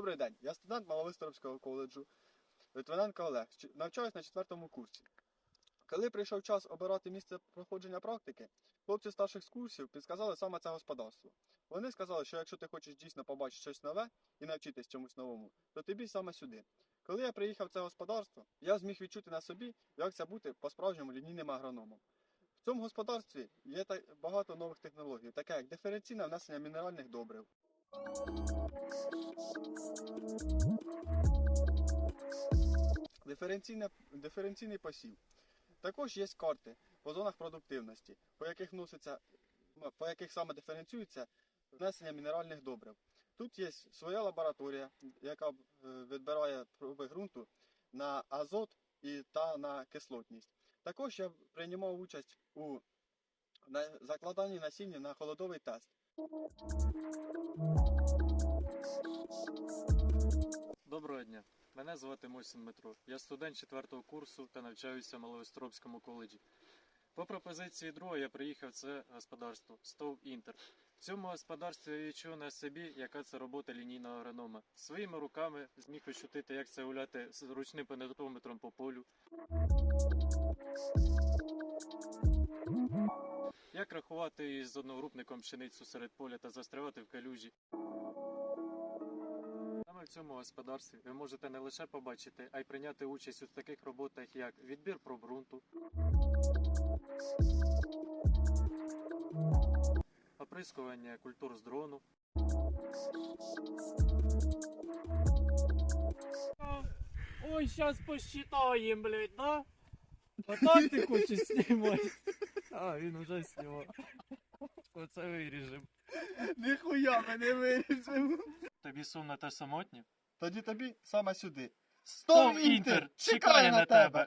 Добрий день, я студент Маловисторовського коледжу Литвиненко Олег, навчаюсь на четвертому курсі. Коли прийшов час обирати місце проходження практики, хлопці старших курсів підсказали саме це господарство. Вони сказали, що якщо ти хочеш дійсно побачити щось нове і навчитись чомусь новому, то тобі саме сюди. Коли я приїхав в це господарство, я зміг відчути на собі, як це бути по-справжньому лінійним агрономом. В цьому господарстві є багато нових технологій, таке як диференційне внесення мінеральних добрив, диференційний посів. Також є карти по зонах продуктивності, по яких вноситься, м, по яких саме диференціюється внесення мінеральних добрив. Тут є своя лабораторія, яка е, відбирає проби ґрунту на азот і та на кислотність. Також я приймав участь у на- закладанні насіння на холодовий тест. Доброго дня. Мене звати Мосін Дмитро. Я студент 4 курсу та навчаюся в Малоостровському коледжі. По пропозиції друга я приїхав в це господарство Стов Інтер. В цьому господарстві я відчув на собі, яка це робота лінійного агронома. Своїми руками зміг ощутити, як це гуляти з ручним пенетрометром по полю. Як рахувати із одногрупником пшеницю серед поля та застрявати в калюжі. Саме в цьому господарстві ви можете не лише побачити, а й прийняти участь у таких роботах, як відбір проб ґрунту, оприскування культур з дрону, Ой, сейчас посчитаем, блядь, да? А так ти хочеш знімати? А, він уже знімав. Оце виріжем. Ніхуя ми не виріжемо. Тобі сумно та самотні? Тоді тобі саме сюди. Стов Інтер чекає на тебе!